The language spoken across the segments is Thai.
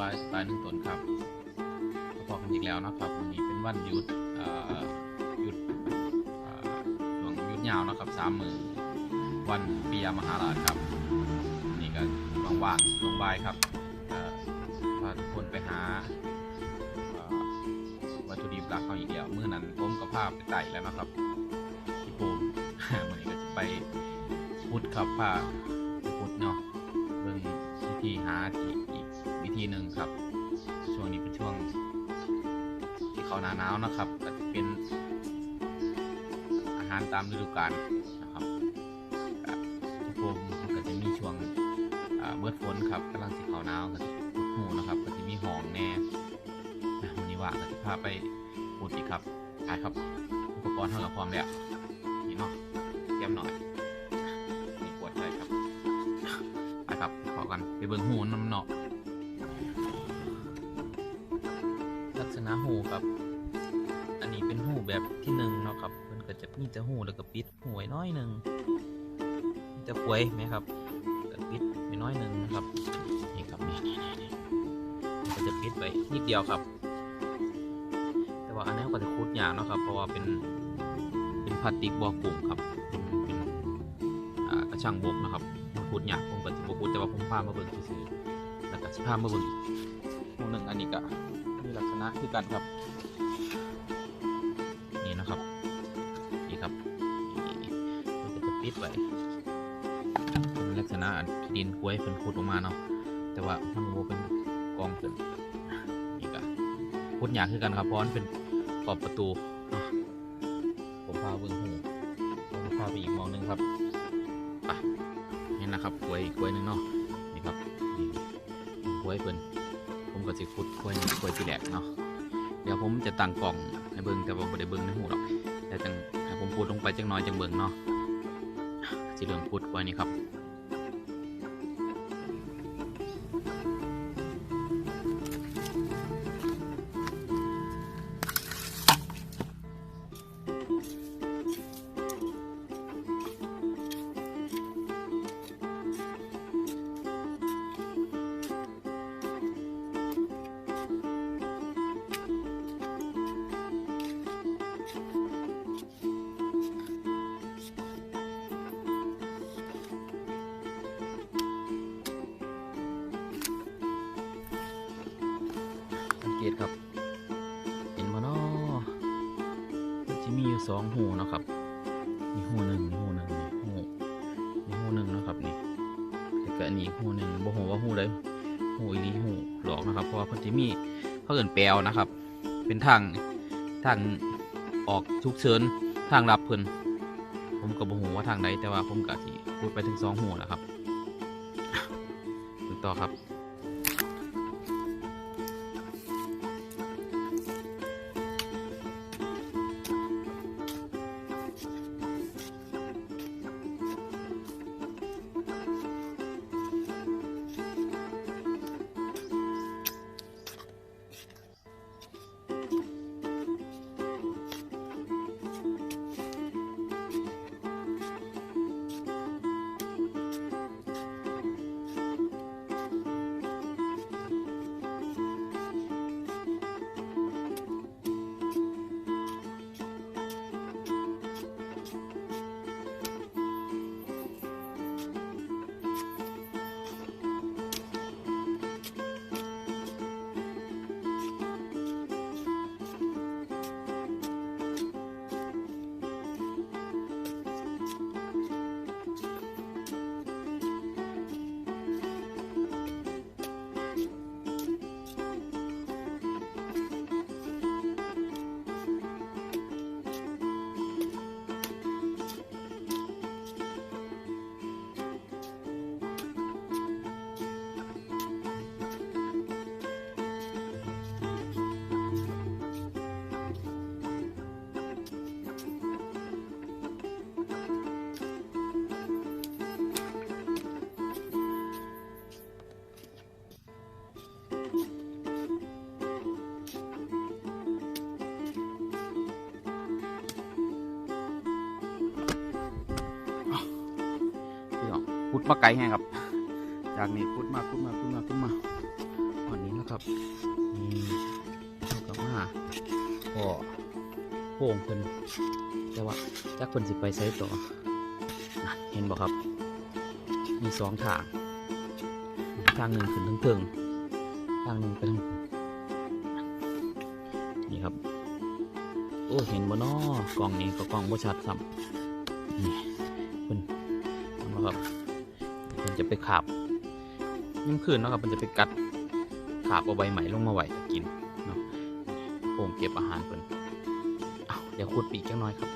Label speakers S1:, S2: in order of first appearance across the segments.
S1: บายสบายหนึ่งตนครับพบกันอีกแล้วนะครับวันนี้เป็นวันหยุดหยุดเอ่อช่วงหยุดยาวนะครับสามมือวันปียมหาราชครับ นี่ก็ว่างๆช่วงบายครับเอ่อพาทุกคนไปหาวัตถุดิบหลักเขาอีกแล้วเมื้อนั้นผมกับภาพไปไต่แล้วนะครับที่ปูมวันนี้ก็จะไปพุดครับพาพุดเนาะเบิ่งวิธีหาอี อีกหนึ่งครับ ช่วงนี้เป็นช่วง ที่เขาหนาหนาวนะครับ ก็จะเป็นอาหารตามฤดูกาลนะครับก็ที่ผมมันก็จะมีช่วงเบิดฝนครับกำลังสิเขาหนาวก็จะหูนะครับ ก็จะมีหองแน่วันนี้ว่าก็จะพาไปพูดอีกครับไปครับ อุปกรณ์เท่ากับพร้อมแล้วนี่เนาะเตรียมหน่อยนี่ขวดใช่ครับไปครับขอกันไปเบิ่งหูน้ำเนาะ มีแต่หูแล้วก็ปิดหูไว้น้อยหนึ่งมีแต่ควยไหมครับก็ปิดไว้น้อยหนึ่งนะครับนี่ครับนี่นี่นี่ก็จะปิดไว้นิดเดียวครับ แต่ว่าอันนี้ก็จะคุดยากนะครับ เพราะว่าเป็นเป็นพลาสติกบอกกลุ่มครับเป็นกระชังบกนะครับผมพูดยากผมก็สิบ่พูดแต่ว่าผมพามาเบิ่งซื่อแล้วก็สิพามาเบิ่งอีกหมู่หนึงอันนี้ก็มีลักษณะคือกันครับ ปิดไว้เป็นลักษณะที่ดินกล้วยเป็นขุดออกมาเนาะแต่ว่ามันบ่เป็นกองเป็นนี่ก็พูดยากคือกันครับเพราะมันเป็นขอบประตูผมพาเบิ่งหูผมพาไปอีกมองหนึงครับนี่นะครับกล้วยกล้วยหนึงเนาะนี่ครับนี่กล้วยเพิ่นผมก็สิขุดกล้วยกล้วยที่แหลกเนาะเดี๋ยวผมจะตั้งกล่องให้เบิ่งแต่ว่าบ่ได้เบิ่งในหูหรอกแต่จังให้ผมพูดลงไปจังน้อยจังเบิ่งเนาะ สิเริ่มพูดไว้นี่ครับ เกตครับเห็นบ่เนาะจะมีอยู่สองหูนะครับมีหูหนึ่งมีหูหนึ่งนี่หูมีหูหนึ่งนะครับนี่แล้วก็อันนี้หูหนึ่งบ่ฮู้ว่าหูใดหูอีหลีหูหลอกนะครับ เพราะว่าเพิ่นจะมีเขาเอิ้นแปลวนะครับ เป็นทางทางออกฉุกเฉินทางลับเพิ่นผมก็บ่ฮู้ว่าทางใดแต่ว่าผมก็สิพูดไปถึงสองหูแล้วครับต่อครับ ดมาไกลแห้งครับ จากนี้พุดมาพุดมาพุดมาพุดมาวันนี้นะครับนี่เอากลับมาก็โป่งเพิ่นแต่ว่าจักเพิ่นสิไปไสต่อเห็นบ่ครับ มีสองทาง ทางหนึ่งขึ้นทั้งเทิงทางหนึ่งไปทางนี่ครับ โอ้เห็นบ่นอกล้องนี้ก็กล้องบ่ชัดซ้ำนี่เพิ่นเอามาครับ จะไปขาบยิ่งคืนเนาะครับมันจะไปกัดขาบเอาใบใหม่ลงมาไหวกินเนาะโป่งเก็บอาหารเพิ่นอ้าวเดี๋ยวขุดปีกจังน้อยครับ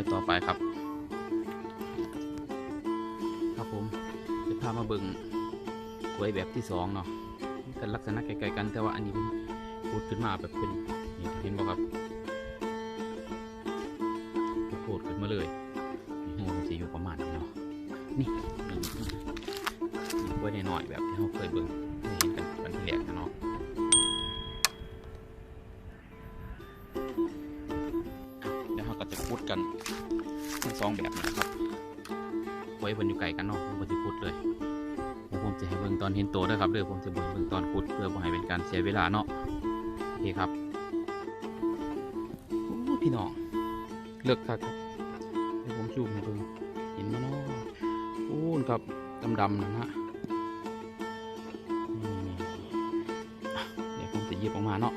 S1: ว้ต่อไปครับ ครับผมจะพามาเบิ่งกล้วยแบบที่สองเนาะแต่ลักษณะไกลๆกันแต่ว่าอันนี้พูดขึ้นมาแบบเป็นนี่เห็นบ่ครับ จะพูดกันทั้งสองแบบนะครับไว้บนอยู่ไกลกันเนาะผมจะพูดเลยผมจะให้เบิ่งตอนเห็นโตวด้วยครับเดี๋ยวผมจะเบิ่งเบิ่งตอนขุดเพื่อบ่ให้เป็นการเสียเวลาเนาะโอเคครับโอ้พี่น้องเลือกครับเดี๋ยวผมซูมให้เบิ่งเห็นมาเนาะโอ้นครับดำๆนะฮะนี่อะเดี๋ยวผมจะหยิบออกมาเนาะ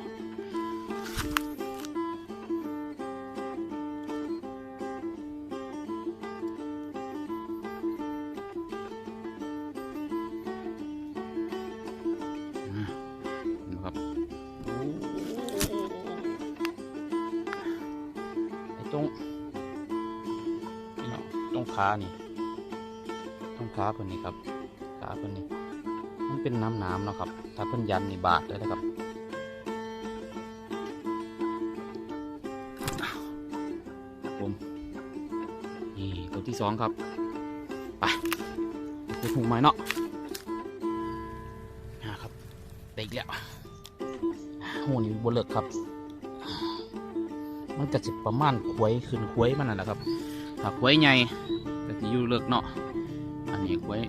S1: ขาเพิ่นนี่ครับขาเพิ่นนี่มันเป็นน้ำน้ำเนาะครับ ถ้าเพิ่นยันนี่บาดเลยนะครับผมนี่ตัวที่สองครับไปไปขุดหูไม้เนาะนะครับได้อีกแล้วหูนี่บนเลิกครับ มันก็จะประมาณควยขึ้นควยมันนั่นแหละครับถ้าควยใหญ่ก็จะอยู่เลิกเนาะ อันนี้ควย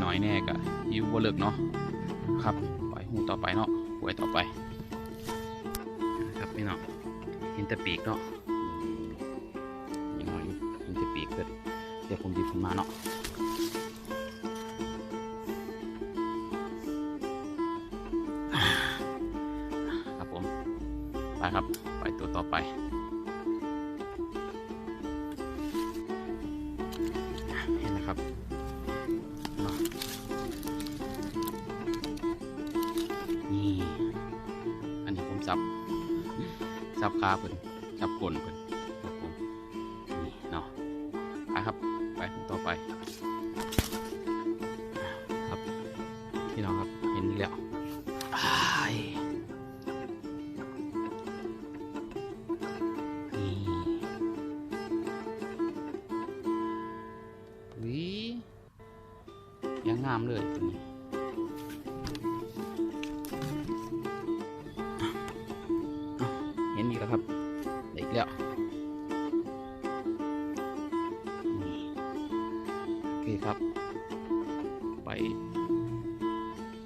S1: หน่อยๆแน่ก็อยู่บนเลิกเนาะครับปล่อยหูต่อไปเนาะควยต่อไปครับพี่เนาะเห็นแต่ปีกเนาะยังไงเห็นแต่ปีกเกิดเดี๋ยวผมหยิบขึ้นมาเนาะครับผมไปครับไปตัวต่อไป ซับขาเพิ่นจับกลนเพิ่น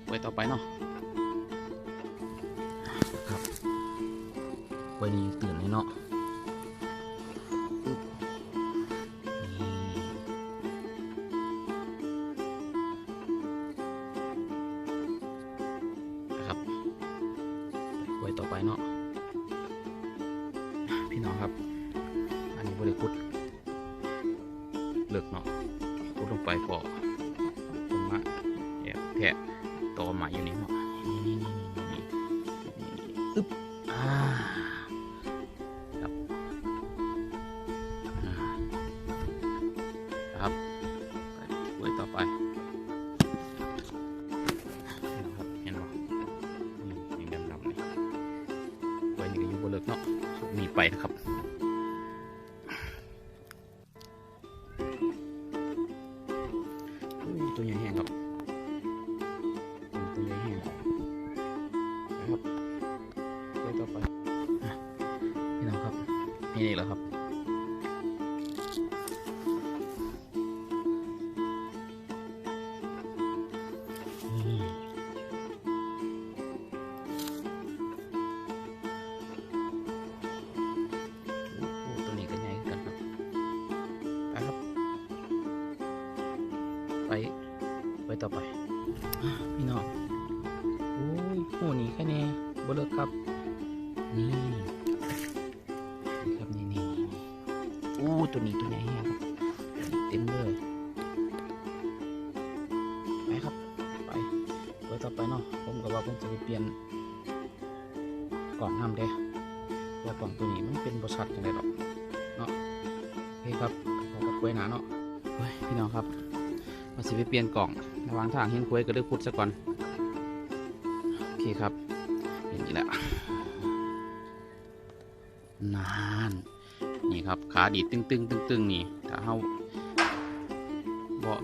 S1: ไว้ต่อไปเนาะครับไว้นี่ตื่นเลยเนาะ ตัวใหญ่แห้งครับตัวใหญ่แห้งครับนะครับไปต่อไปพี่น้องครับนี่เองแล้วครับ องน้ำเด้เพราะว่ากล่องตัวนี้มันเป็นบริษัทจังไดหรอกเนาะโอเคครับขอกับกล้วยหนาเนาะเฮ้ยพี่น้องครับมาสิไปเปลี่ยนกล่องระวางทางเห็นคุยก็เลยพุดซะก่อนโอเคครับเห็นอีกแหล้วนานนี่ครับขาดีดตึงตึงตึงตึงนี่ถ้าเฮาเบาะ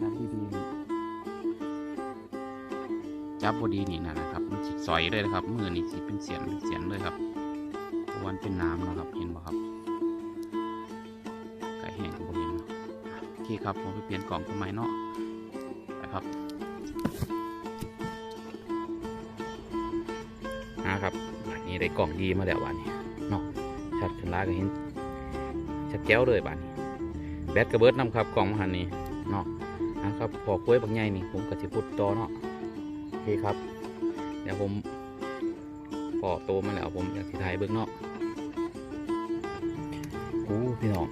S1: นั่นดีจับบดีนี่นะ อยเลยนะครับ มือนี่สิเป็นเสียนเป็นเสียนเลยครับวันเป็นน้ำนะครับเห็นบ่ครับไก่แห้งก็บ่เห็นเนาะโอเคครับผมไปเปลี่ยนกล่องทำไมเนาะไปครับนะครับบัดนี้ได้กล่องดีมาแล้ววันนี้เนาะชัดขึ้นลาก็เห็นชัดแจ้วเลยบัดนี้แบตกระเบิดน้ำครับกล่องมหันนี้เนาะนะครับพอกล้วยบางใหญ่นี่ผมก็สิพุดต่อเนาะโอเคครับ เดี๋ยวผมพอโตมาแล้วผมอยากสิถ่ายเบิ้งเนาะโอ้พี่น้อง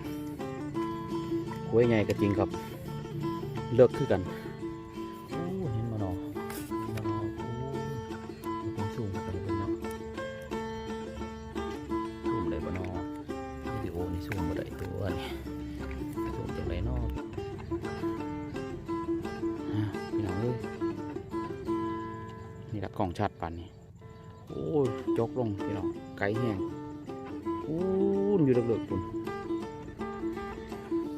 S1: กล้วยใหญ่ก็จริงครับ เลือกคือกัน แห้งโอ้ยอยู่เลิกๆปุ่น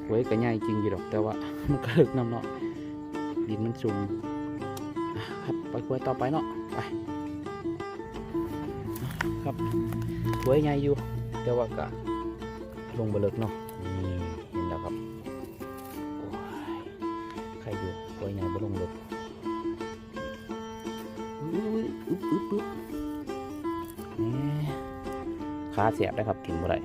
S1: ไว้ก็ง่ายจริงอยู่ดอกแต่ว่ามันก็ลึกน้ำเนาะดินมันสูงครับไปกล้วยต่อไปเนาะไปครับกล้วยใหญ่อยู่แต่ว่าก็ลงไปลึกเนาะนี่เห็นแล้วครับใครอยู่กล้วยใหญ่บ่ลงลึกอุ้ยอึ๊บอึ๊บาเสียบได้ครับกินบ่ได้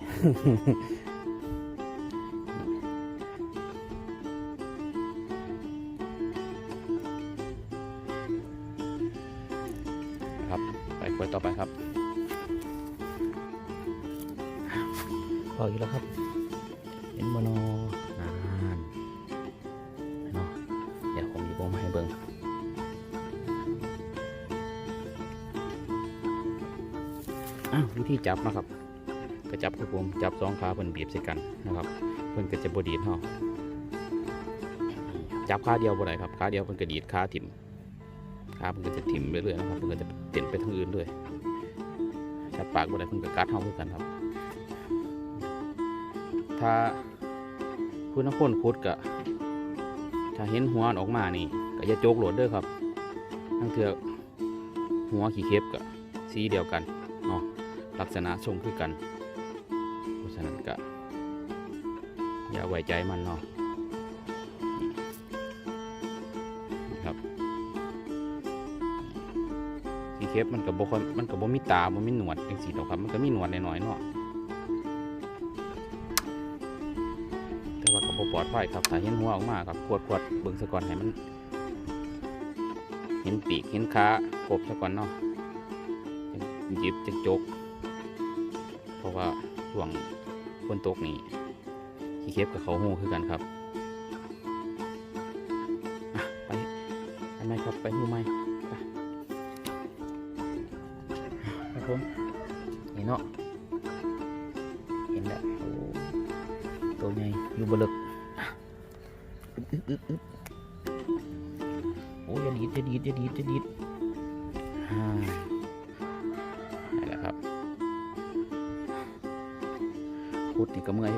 S1: บีบใส่กันนะครับเพิ่นก็จะบดีดเนาะจับขาเดียวบ่ได้ครับขาเดียวเพิ่นก็ดีดขาถิ่มขามันก็จะถิ่มไปเรื่อยๆนะครับมันก็จะเต็นไปทางอื่นด้วยถ้าปากบ่ได้มันก็กัดเฮาคือกันครับ ถ้าคุณน้ำพ่นคุดก็ถ้าเห็นหัวออกมานี่ก็อย่าโจกโหลดเด้อครับทั้งเถือหัวขี้เข็บก็สีเดียวกันเนาะลักษณะทรงคือกัน ฉะนั้นก็อย่าไว้ใจมันเนาะครับสีเคฟมันก็บ่ค่อยมันก็บ่มีตาบมีหนวดจังซี่ดอกครับ มันก็มีหนวดน้อยๆเนาะแต่ว่าก็บ่ปลอดภัยครับถ้าเห็นหัวออกมาครับกวดๆเบิ่งซะก่อนให้มัน เห็นปีกเห็นขาครบซะก่อนเนาะจิบจะจกเพราะว่าช่วง ฝนตกนี่ขี้เข็บกับเขาหูคือกันครับไปไปไหมครับไปหูไหมไปครับผมนี่เนาะเห็นแล้วโอ้ตัวใหญ่อยู่บนลึกอึ๊บอึ๊บอึ๊บโอ้ยอย่าดีดอย่าดีดอย่าดีดอย่าดีด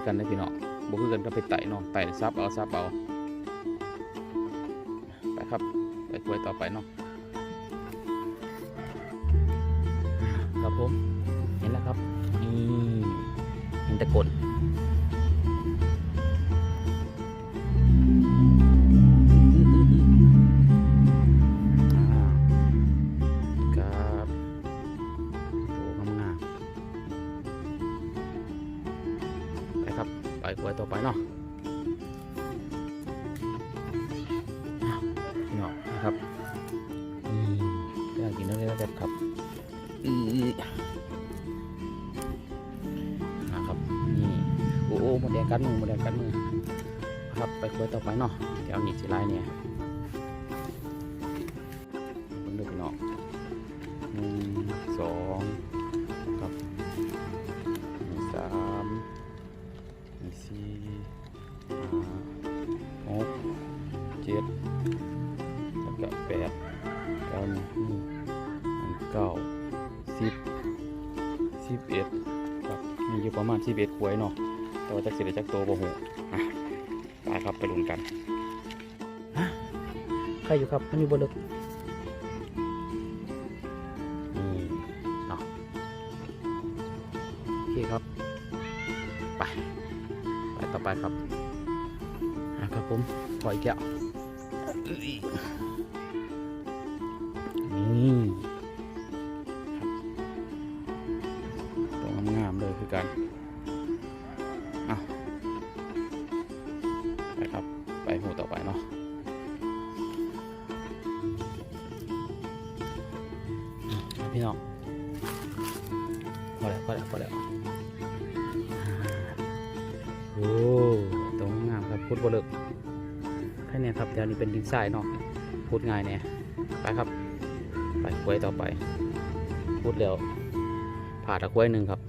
S1: กันนะพี่น้องบ่คือกันก็ไปไต่เนาะไต่ซับเอาซับเอา ครับไปกล้วยต่อไปเนาะเนาวพี่น้องนะครับนี่กำลังกินอะไรแบบครับอือนะครับนี่โอ้โหมดแดงกัดมือหมดแดงกัดมือครับไปกล้วยต่อไปเนาะแถวนี้สิไรเนี่ย ครอยู่ครับ มันอยู่บนเลึกนี่เนาะโอเคครับ ไป ไปต่อไปครับอะครับผมปล่อยแก้ว นี้เนดินทรายเนาะพูดง่ายเนี่ยไปครับ ไปควยต่อไป พูดแล้วผ่าตะควยหนึ่งครับ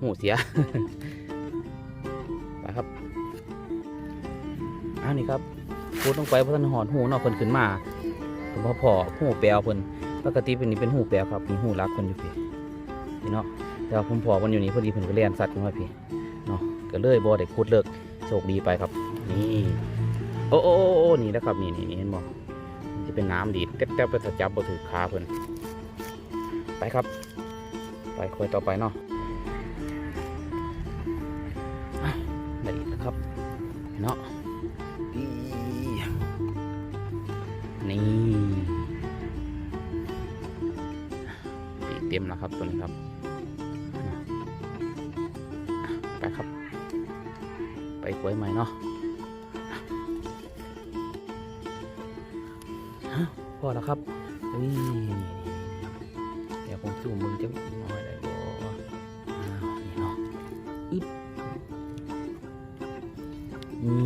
S1: หูเสีย ไปครับอันนี้ครับพูดลงไปเพราะท่านหอนหูนาะเพิ่นขึ้นมาผมพอพอหูแปลวเพิ่นปกติเป็นนี่เป็นหูแปลวครับมีหูรักเพิ่นอยู่พี่พี่เนาะแต่ผมพอมันอยู่นี่พอดีเพิ่นก็เลี้ยนสัตว์ขึ้นมาพี่เนาะก็เลยบอได้คุดเลิกโชคดีไปครับ นี่ โอ้โอ้โอ้นี่นะครับนี่นี่นี่เห็นบ่มันจะเป็นน้ำดีดแต๊บๆไปถ้าจับบ่ถือขาเพิ่นไปครับ ไปคุยต่อไปเนาะ นี่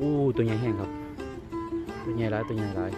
S1: อู้ตัวใหญ่แห้งครับ ตัวใหญ่ร้ายตัวใหญ่ร้าย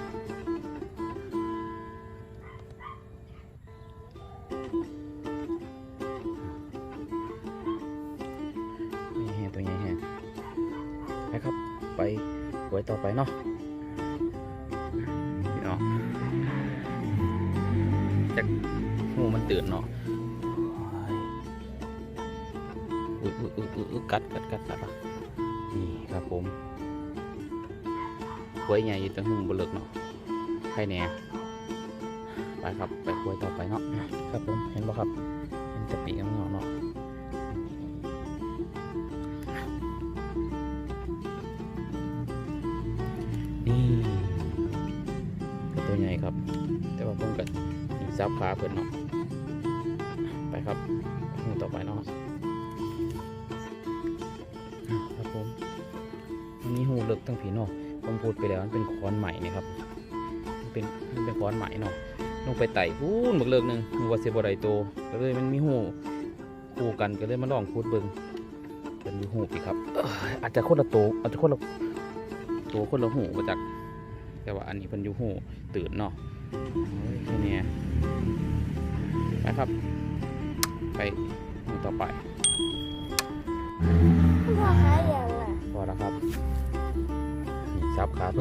S1: ตัวใหญ่ครับ แต่ว่าผมกับซับขาเพิ่นเนาะไปครับหูต่อไปเนาะอะครับผมมันมีหูเลึกตั้งผีเนาะผมพูดไปแล้วมันเป็นค้อนใหม่นี่ครับเป็นมันเป็นค้อนใหม่เนาะลงไปไต่พูนบักเลิกหนึงนึกว่าเสียบ่ไดโตก็เลยมันมีหูคู่กันก็เลยมาลองพูดเบิ่งเป็นหูอีกครับ อาจจะคนละโตอาจจะคนละโตคนละหูมาจากแต่ว่าอันนี้เพิ่นยูหู ตื่นเนาะโอ้ยแค่นี้ไปครับ ไปหูต่อไป
S2: พ่อหาอย่างอะ
S1: พอแล้วครับนี่ซับครับ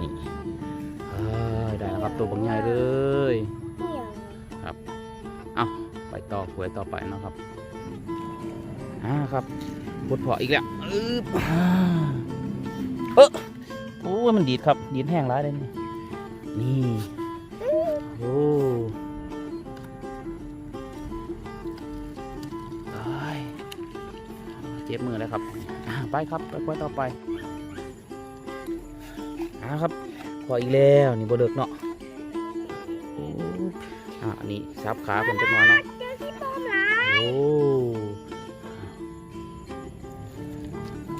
S1: นี่เอ้ยได้แล้วครับตัวบางใหญ่เลย
S2: นี่อย่าง
S1: เอาไปต่อหวยต่อไปเนาะครับอ่าครับพุดเพาะอีกแล้วอึ๊บอ่าเออโอ้ยมันดีดครับดีดแห้งร้ายเลยนี่ นี่ โอ้ยเจ็บมือแล้วครับ ไปครับ ไปกล้วต่อไปอ่าครับพออีกแล้วนี่บ่เลิกเนาะอ้อ่านนี้ซับขาผมจักหน้อยเนาะโอ้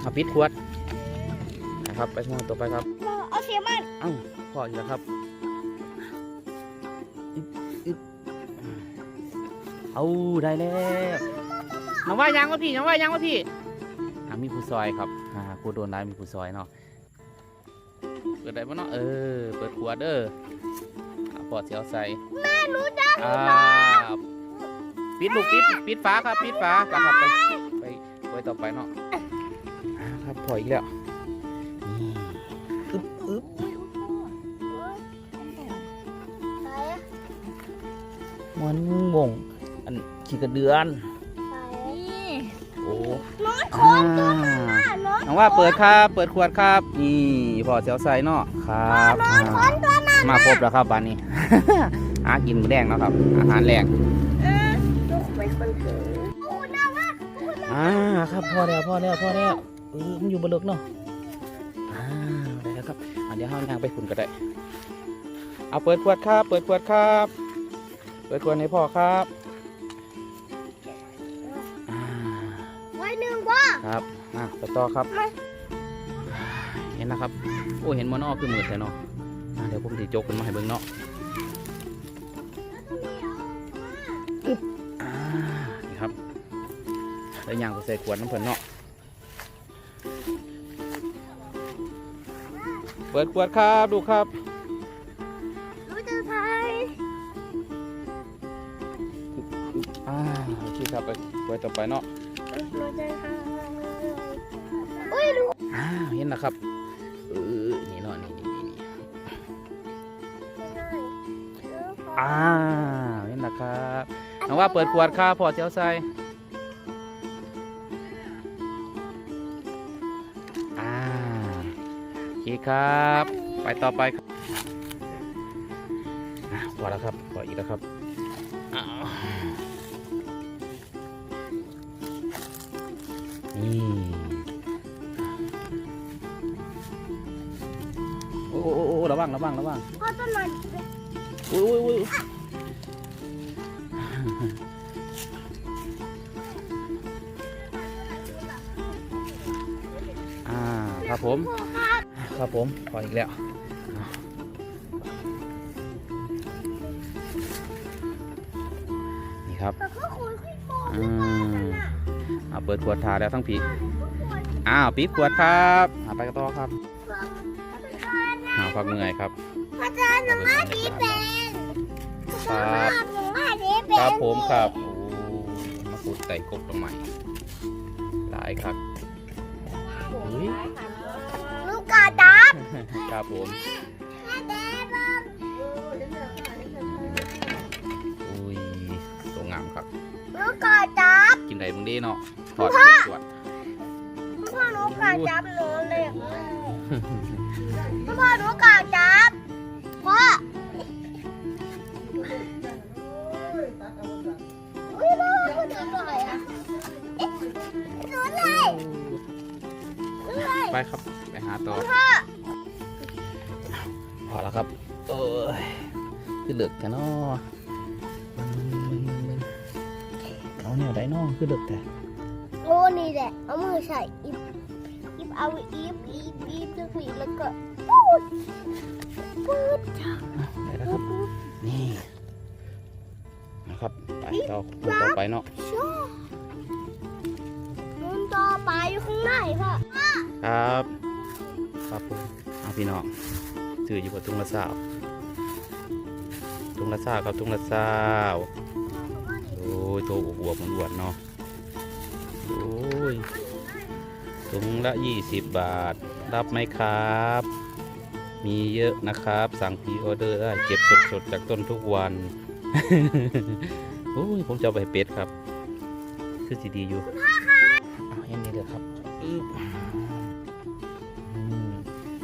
S1: เอาปิดขวดนะครับ ไปช่วงต่อไปครับ
S2: เอาเสียมัน
S1: อ้าวพออีกแล้วครับ ได้แล้วน้องว่ายังวะพี่น้องว่ายังวะพี่อ่ามีผู้ซอยครับอ่าผู้โดนร้ายมีผู้ซอยเนาะเปิดได้ปะเนาะเออเปิดขวดเด้ออ่าปอดเสียวใส่
S2: แม่หนูจะ
S1: อ่าปิดลูกปิดปิดฝาครับปิดฝาไปครับไปไปไปต่อไปเนาะอ่าครับพออีกแล้วนี่อึ๊บอึ๊บ
S2: ไป
S1: มันงงอัน ขี้กระเดือน
S2: ไปนี่
S1: โอ้
S2: น้องค
S1: อ่าน
S2: ตัวมันอะน้อง
S1: น้องว่าเปิดครับ เปิดขวดครับ นี่พอเสียวใส่เนาะครับ
S2: น้องค
S1: อ่าน
S2: ตัวมัน
S1: มาครบแล้วครับบ้านนี้ หากินมื้อแรงเนาะครับ อาหารแรง
S2: เออลูกเป็นคนถือโอ้น้าว่า
S1: อ่าครับพอแล้วพอแล้วพอแล้วเออมันอยู่บนเลิกเนาะอ่าได้แล้วครับอะเดี๋ยวห้างทางไปคุณก็ได้ เอาเปิดขวดครับ เปิดขวดครับ เปิดขวดให้พ่อครับ ไปต่อครับ
S2: มา
S1: เห็นนะครับ โอ้เห็นมอนอคือมืดแต่เนาะอะเดี๋ยวผมจะจกขึ้นมาให้เบิ่งเนาะอ่านี่ครับแล้วย่างไปใส่ขวดน้ำเพิ่นเนาะเปิดขวดครับดูครับ
S2: รู้จะไทย
S1: อ่าโอเคครับไปไว้ต่อไปเนาะ
S2: รู้จะไทยอุ้ยรู้
S1: อ่า เห็นนะครับเออนี่เนาะนี่นี่นี่นี่อ่าเห็นนะครับน้องว่าเปิดขวดครับพอเจ้าใส่อ่าโอเคครับ ไปต่อไปครับอะพอแล้วครับพออีกแล้วครับอ้าวนี่ ระวังระวังระวัง
S2: พ่อต้นมัน
S1: อุ้ยอุ้ยอุ้ยอ่าครับผม
S2: พ่อครับ
S1: ครับผมพออีกแล้วนี่ครับ
S2: แต่ก็คุยคุยโกง
S1: อื
S2: ไม่
S1: ม
S2: ว่ากันน่ะ
S1: เอาเปิดขวดทาแล้วทั้งผี
S2: ทุกคน
S1: อ้าวปิดขวดครับอ่าไปกันต่อครับ
S2: ฟัง
S1: หา พักเหนื่อยครับ
S2: พระอาจารย์หนูมาดีเป็น
S1: ครับ
S2: หนูมาดีเป็น
S1: ครับผมครับโอ้มาขุดไต่กบตรงใหม่หลายครับเฮ้ย
S2: ลูกกาจับ
S1: ครับผม
S2: แม่เด็กบ้าง
S1: อุ้ยสวยงามครับ
S2: ลูกกาจับ
S1: กินได้มึงดีเนาะถอดขวด
S2: พ่อลูกกาจับหนูเลย พ่อลูกกาจับพ่ออุ้ยพ่อหนูหน่อยอะเอ๊ะหนูเลยหนูเลย
S1: ไปครับ ไปหาต่อ
S2: พ่อ
S1: พอแล้วครับเอ้ยคือเลือกกันเนาะเอาแนวได้เนาะคือเลือกแต่
S2: โอ้นี่แหละเอามือใส่อิบอิบ เอาอิบอิบอิบจะผีแล้วก็ปูดปูด
S1: ได้แล้วครับ นี่ครับ ไปต่อคูต่อไปเนาะ
S2: ชอบมันต่อไปอยู่ข้างในพ่อ
S1: ครับครับผมเอาพี่น้องถืออยู่บนทุ่งละสาวทุ่งละสาวครับทุ่งละสาวโอ้ยโตอวบๆอ้วนๆเนาะโอ้ย ถุงละยี่สิบบาท รับไหมครับ มีเยอะนะครับ สั่งพรีออเดอร์ได้เก็บสดๆ จากต้นทุกวันโอ้ยผมจะเอาไปให้เป็ดครับ คือสีดีอยู่เอาอย่างนี้เลยครับอึ๊บอืม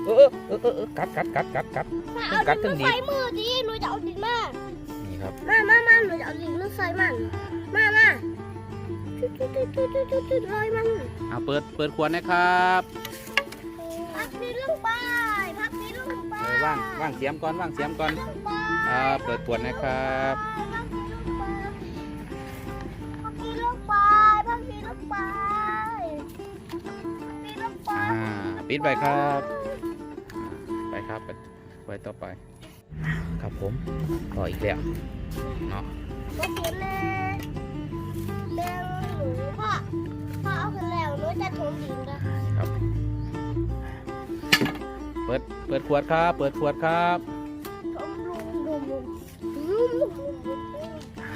S1: เออเออเออเออกัดกัดกัดกัดกัด
S2: มาเอา
S1: กัด
S2: ดิน
S1: ทั้งดี
S2: มาใส่มือดิหนูจะเอาดินมา
S1: นี่ครับ
S2: มามามาหนูจะเอาดินมาใส่มันมามา จุดจุดจุดจุดจุดจุดจุดลอยมัน
S1: เอาเปิดเปิดขวดนะครับ
S2: พักดินลงไปพักดินลงไป
S1: เออว่างว่างเสียมก่อนว่างเสียมก่อน
S2: ลงไป
S1: อ่าเปิดขวดนะครับ
S2: พักดินลงไปพักดินลงไปพักดินลงไป
S1: อ่าปิดไปครับไปครับไปไปต่อไป ครับผมต่ออีกแล้วเนาะ
S2: โอเคแม่แจะถมดินกัน
S1: ครับ เปิด เปิดขวดครับ เปิดขวดครับ
S2: ถมลุมลุมลุมลุมลุมลุม
S1: อ่า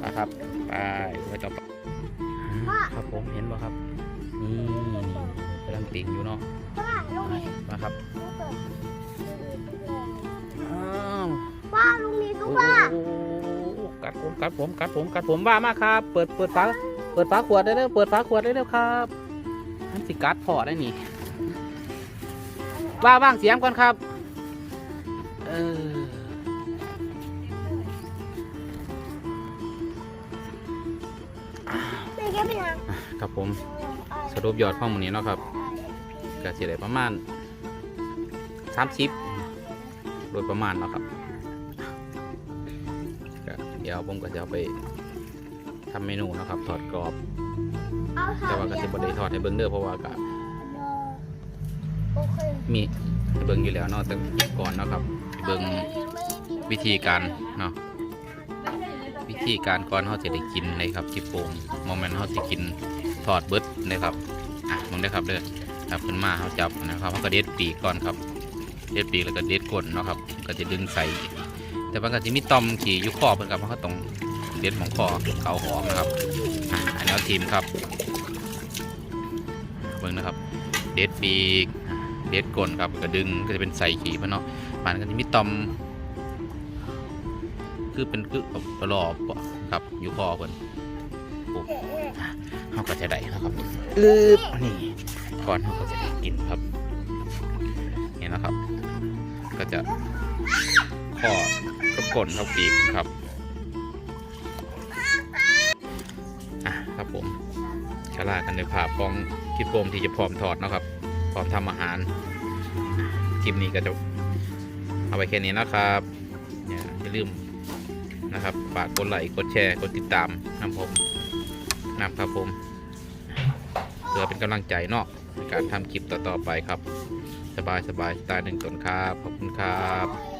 S1: ไปครับ ไปไปต่อไปอ่าครับผมเห็นป่ะครับ นี่กำลังติ่งอยู่เนาะ
S2: พ่อลุงนี่
S1: มาครับ
S2: ลุงเปิด
S1: อ้าว
S2: พ่อลุงนี่ทุก
S1: โอ้
S2: ว่า
S1: โหกัดผมกัดผมกัดผมกัดผมบ้ามากครับ เปิดเปิดฝา เปิดฝาขวดได้แล้วเปิดฝาขวดได้แล้วครับอันสิกัดพอได้นี่ว่าบ้างเสียงก่อนครับ เออ
S2: เป็นยัง
S1: ครับผมสรุปยอดข้อมูลนี้เนาะครับก็จะได้ประมาณสามสิบโดยประมาณเนาะครับเดี๋ยวผมก็จะไป ทำเมนูเนาะครับถอดกรอบ
S2: เอา
S1: แต่ว่าก็จะบ่ได้ทอดให้เบิ่งเด้อเพราะว่าก็
S2: โอเค
S1: มีให้เบิ่งอยู่แล้วเนาะแต่ก่อนเนาะครับเบิ่งวิธีการเนาะวิธีการก่อนเขาจะได้กินเลยครับจิโปงโมเมนต์เขาจะกินทอดเบิดนะครับอะมึงได้อครับเด้อครับขึ้นมาเขาจับนะครับเขาก็เด็ดปีกก่อนครับเด็ดปีกแล้วก็เด็ดก้นเนาะครับ ก็จะดึงใส่แต่มันก็จะมีตอมขี่อยู่คอเพิ่นครับมันก็ต้อง เด็ดของคอเขาหอมนะครับอะอันนี้เอาทีมครับเบิ่งนะครับ เด็ดปีกเด็ดก้นครับก็ดึงก็จะเป็นใส่ขี่พะเนาะมันก็จะมีตอมคือเป็นคือปลอบครับอยู่คอเพิ่นเขาก็จะได้นะครับอึบนี่ก่อนเขาก็จะได้กินครับนี่นะครับ ก็จะข้อกับก้นเขาปีกครับ ลากันในภาพของคิดโปมที่จะพร้อมถอดนะครับ พร้อมทำอาหารคลิปนี้ก็จะเอาไปแค่นี้นะครับอย่าลืมนะครับฝากกดไลค์กดแชร์กดติดตามน้ำผมน้ำครับผมเพื่อเป็นกำลังใจเนาะในการทำคลิปต่อๆไปครับ สบายสบายสไตล์หนึ่งตนครับขอบคุณครั
S2: บ